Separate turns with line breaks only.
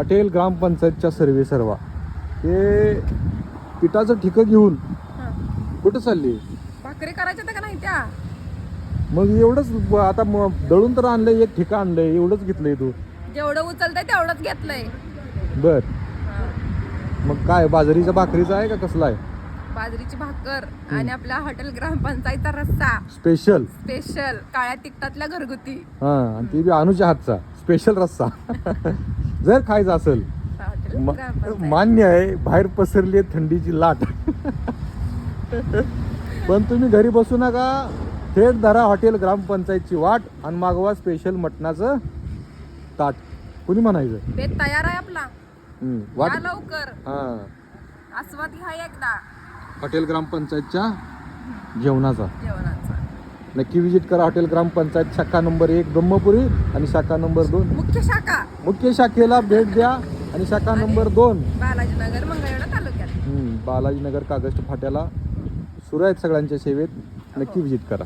Hotel ग्रामपंचायतच्या सर्वे सर्वा. हे पिठाचं ठिकं घेऊन
हं.
कुठं चालली?
भाकरी करायच्या त्या का नाही त्या?
मग एवढंच आता म- दळून तर आणलंय एक ठिकाण आणलंय एवढंच घेतलंय तू.
जेवढं उचलतंय तेवढंच घेतलंय.
बर. मग काय बाजरीच्या भाकरीचा आहे का? कसला आहे?
बाजरीची भाकर आणि आपल्या हॉटेल ग्रामपंचायतचा रस्सा.
स्पेशल.
स्पेशल. काळ्या तिखटातल्या घरगुती.
हा आणि ती बी अनुच्या हातचा. स्पेशल रस्सा. जर खायचा असेल म- मान्य आहे बाहेर पसरली आहे थंडीची लाट. पण तुम्ही घरी बसू नका. थेट धरा हॉटेल ग्रामपंचायतची वाट आणि मागवा स्पेशल मटणाचं ताट. कुणी म्हणायचं?
बेत तयार आहे आपला.
हम्म, वाट
लवकर.
हा.
आस्वाद घ्या एकदा.
हॉटेल ग्रामपंचायतच्या जेवणाचा.
जेवणाचा.
नक्की विजिट करा. हॉटेल ग्रामपंचायत शाखा नंबर एक ब्रह्मपुरी आणि शाखा नंबर दोन.
मुख्य शाखा.
मुख्य शाखेला भेट द्या आणि शाखा नंबर दोन.
बालाजीनगर मंगळवेढा तालुक्यात.
हम्म, बालाजीनगर कागस्ट फाट्याला सुरू आहेत सगळ्यांच्या सेवेत. नक्की विजिट करा.